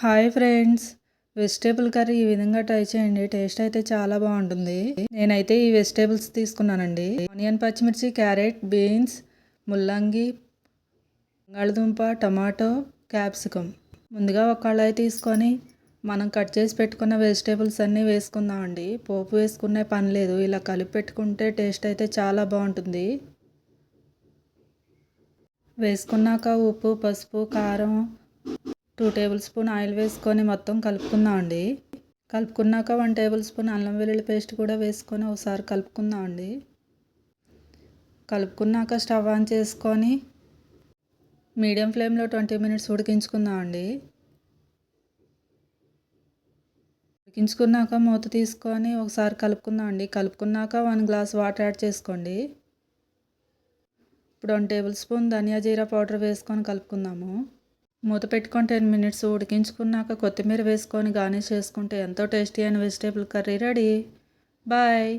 Hi friends. Vegetable curry ఈ విధంగా try చేయండి. టేస్ట్ అయితే చాలా బాగుంటుంది. నేనైతే ఈ వెజిటేబుల్స్ తీసుకున్నానండి. ఆనియన్ పచ్చిమిర్చి క్యారెట్ బీన్స్ ముల్లంగి బంగాళదుంప టమాటో క్యాప్సికమ్ ముందుగా ఒక కళాయి తీసుకొని మనం కట్ చేసి పెట్టుకున్న వెజిటేబుల్స్ అన్నీ వేసుకుందామండి. పోపు వేసుకునే పని లేదు. ఇలా కలిపి పెట్టుకుంటే టేస్ట్ అయితే చాలా బాగుంటుంది. వేసుకున్నాక ఉప్పు పసుపు కారం టూ టేబుల్ స్పూన్ ఆయిల్ వేసుకొని మొత్తం కలుపుకుందాం అండి. కలుపుకున్నాక వన్ టేబుల్ స్పూన్ అల్లం వెల్లుల్లి పేస్ట్ కూడా వేసుకొని ఒకసారి కలుపుకుందామండి కలుపుకున్నాక స్టవ్ ఆన్ చేసుకొని మీడియం ఫ్లేమ్లో ట్వంటీ మినిట్స్ ఉడికించుకుందామండి ఉడికించుకున్నాక మూత తీసుకొని ఒకసారి కలుపుకుందాం అండి. కలుపుకున్నాక వన్ గ్లాస్ వాటర్ యాడ్ చేసుకోండి. ఇప్పుడు వన్ టేబుల్ స్పూన్ ధనియా జీరా పౌడర్ వేసుకొని కలుపుకుందాము. మూత పెట్టుకొని టెన్ మినిట్స్ ఉడికించుకున్నాక కొత్తిమీర వేసుకొని గార్నిష్ చేసుకుంటే ఎంతో టేస్టీ అయిన వెజిటేబుల్ కర్రీ రెడీ. బాయ్.